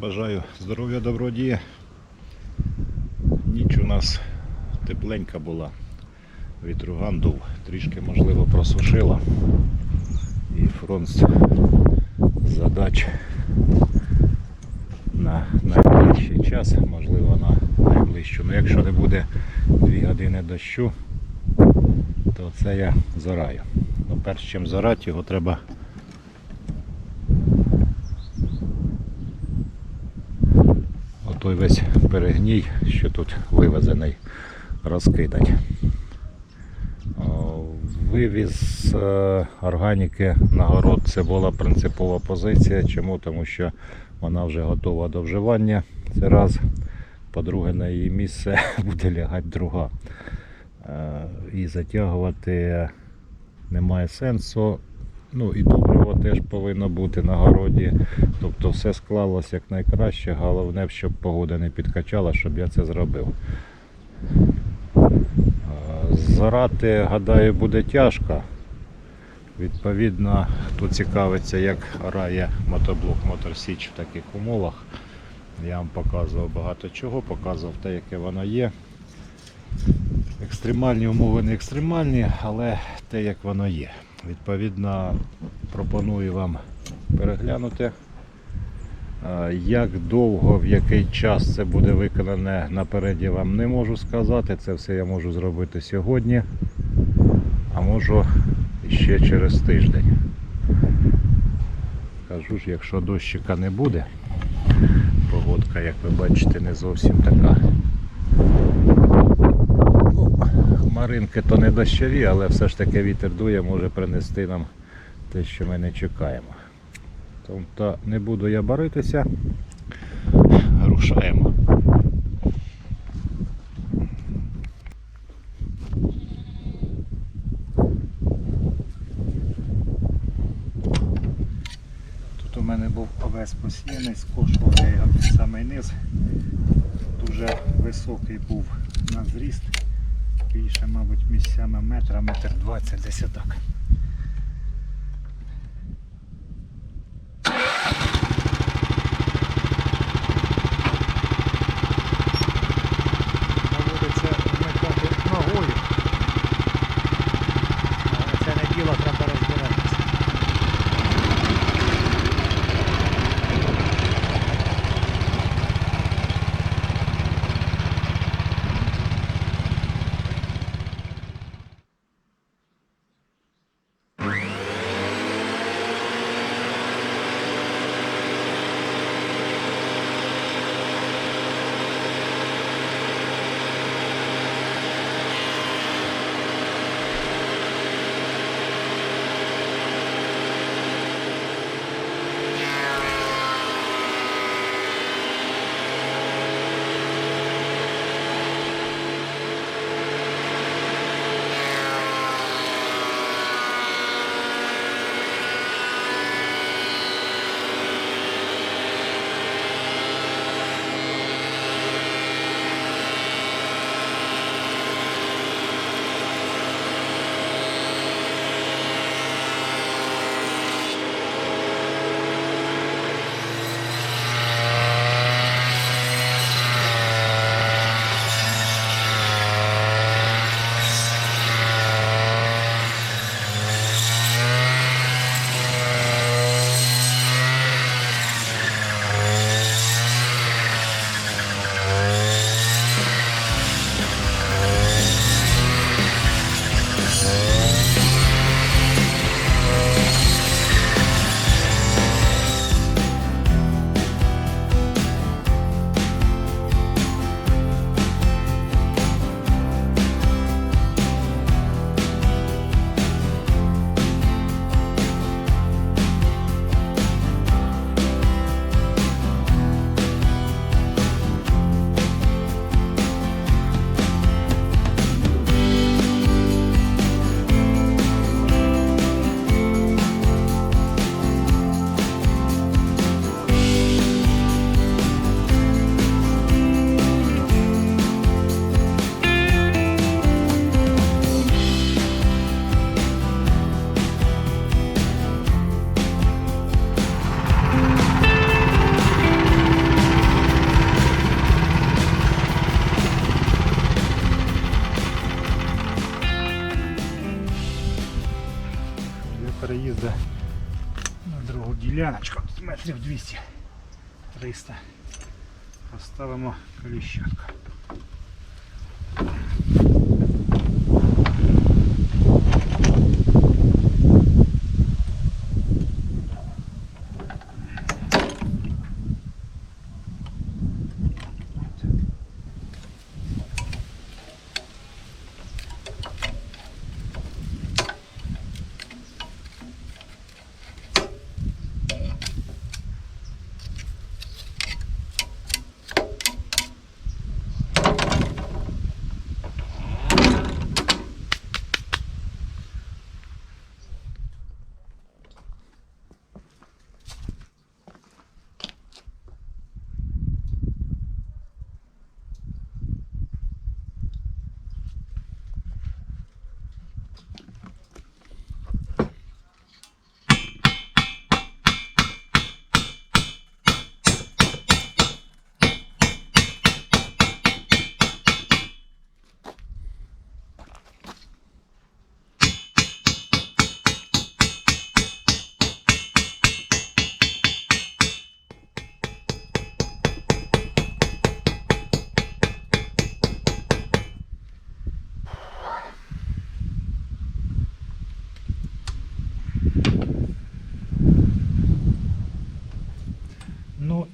Бажаю здоров'я, добродія. Ніч у нас тепленька була. Вітруган дув, трішки можливо просушила. І фронт задач на найближчий час, можливо на найближчу. Ну якщо не буде 2 години дощу, то це я зораю. Ну, перш чим зорати, його треба отой весь перегній, що тут вивезений, розкидать. О, Вивіз е, органіки на город це була принципова позиція. Чому? Тому що вона вже готова до вживання. Це раз. По-друге, на її місце буде лягати друга. Е, І затягувати немає сенсу. Ну і добриво теж повинно бути на городі. Тобто все склалось як найкраще. Головне, щоб погода не підкачала, щоб я це зробив. Зорати, гадаю, буде тяжко. Відповідно, хто цікавиться, як орає мотоблок Моторсіч в таких умовах. Я вам показував багато чого, показував те, яке воно є. Екстремальні умови не екстремальні, але те, як воно є. Відповідно, пропоную вам переглянути. Е, Як довго, в який час це буде виконане наперед, вам не можу сказати. Це все я можу зробити сьогодні, а можу ще через тиждень. Кажу ж, якщо дощика не буде, погодка, як ви бачите, не зовсім така. Ну, Хмаринки то не дощові, але все ж таки вітер дує, може принести нам те, що ми не чекаємо. Тобто не буду я баритися. Рушаємо. Тут у мене був овес посіяний, скошував я його низ. Дуже високий був на зріст. Більше, мабуть, місцями метра, метр двадцять десь отак. Діляночку метрів 200-300. Поставимо коліщатку.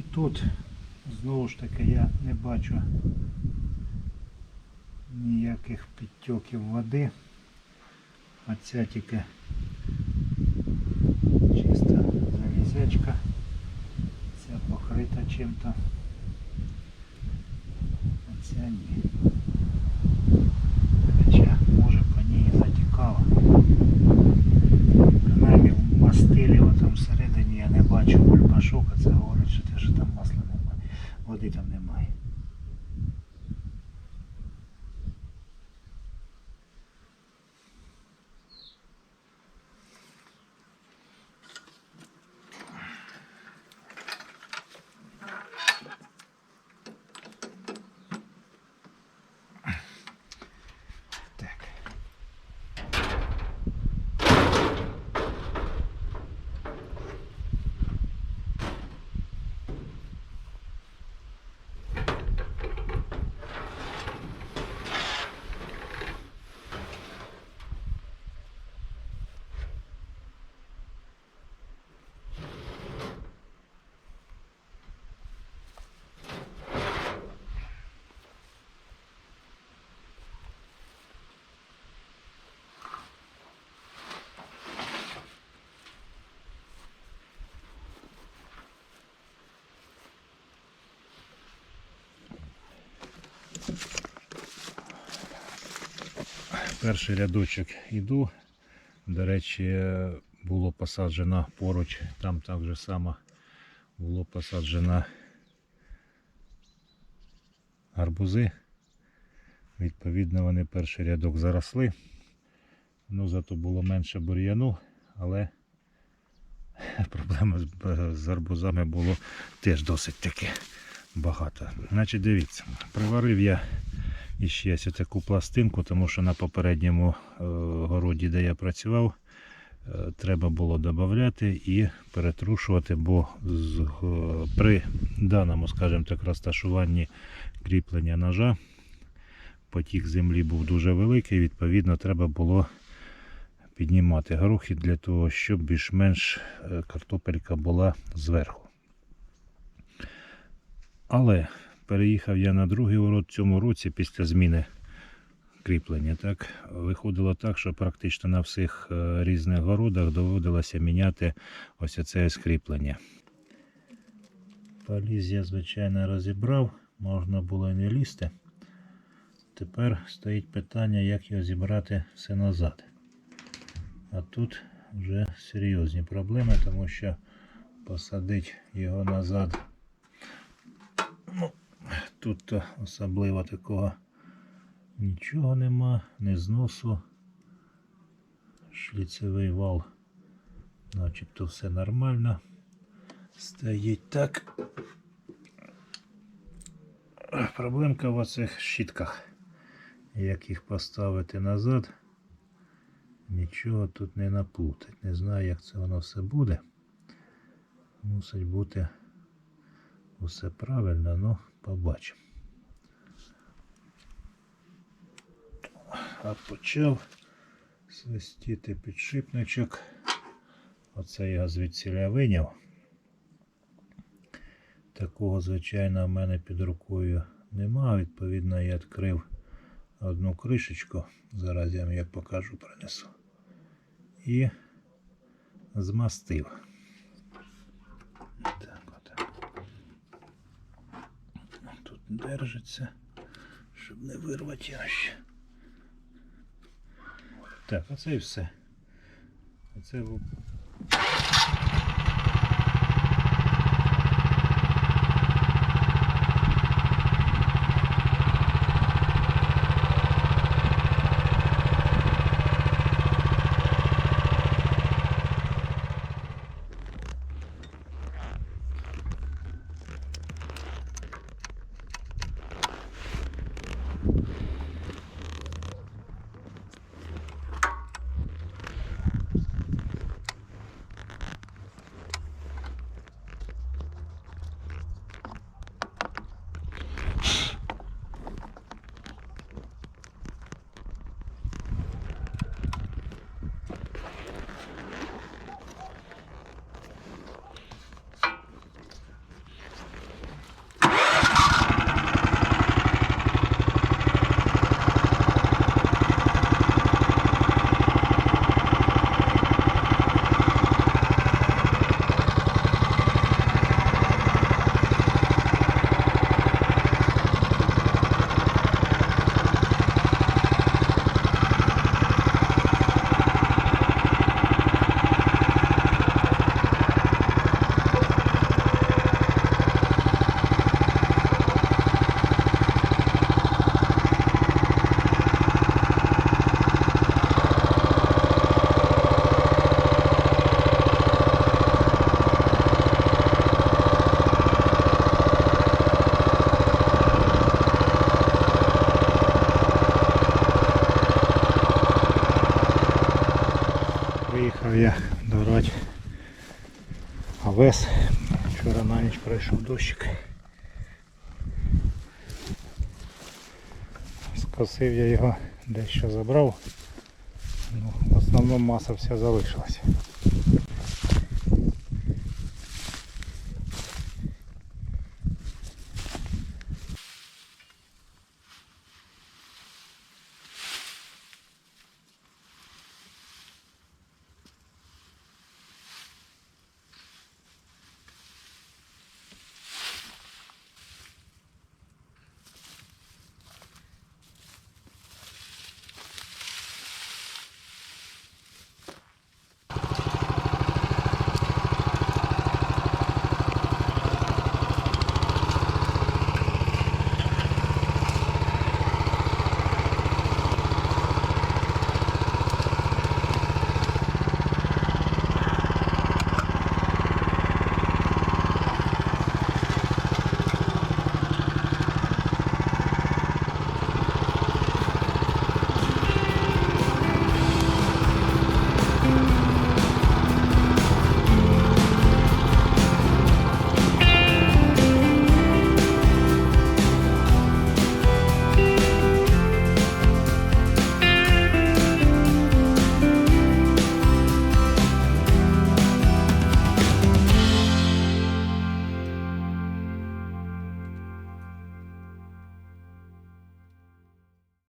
І тут знову ж таки я не бачу ніяких підтьоків води. Оця тільки чиста залізячка. Ця покрита чим-то. А ця ні. Хоча може по ній і затікало. Принаймні в мастилі там всередині я не бачу бульбашок, а це говорить, що те, що там масла немає. Води там немає. Так. Перший рядочок іду. До речі, було посаджено поруч, там так же само було посаджено гарбузи. Відповідно, вони перший рядок заросли. Ну, зато було менше бур'яну, але проблема з, гарбузами було теж досить таки багато. Значить, дивіться, приварив я і ще ось таку пластинку, тому що на попередньому е, городі, де я працював, е, треба було додати і перетрушувати, бо г- при даному, скажімо так, розташуванні кріплення ножа потік землі був дуже великий, відповідно, треба було піднімати горохи для того, щоб більш-менш е, картопелька була зверху. Але переїхав я на другий город цьому році після зміни кріплення. Так виходило так, що практично на всіх е, різних городах доводилося міняти ось це ось кріплення. Поліз я, звичайно, розібрав, можна було і не лізти. Тепер стоїть питання, як його зібрати все назад. А тут вже серйозні проблеми, тому що посадити його назад Тут особливо такого нічого нема, не зносу. Шліцевий вал, начебто все нормально. Стоїть так. Проблемка в оцих щітках. Як їх поставити назад, нічого тут не наплутать. Не знаю, як це воно все буде. мусить бути усе правильно, ну побачимо. А почав свистіти підшипничок. Оце я звідсіля виняв. Такого, звичайно, в мене під рукою нема. Відповідно, я відкрив одну кришечку. Зараз я вам як покажу, принесу. І змастив. Так, отак. Тут держиться, щоб не вирвати його ще. Так, оце і все. Оце був Приїхав я дорвати овес. Вчора на ніч пройшов дощик. Скосив я його, дещо забрав. Ну, в основному маса вся залишилася.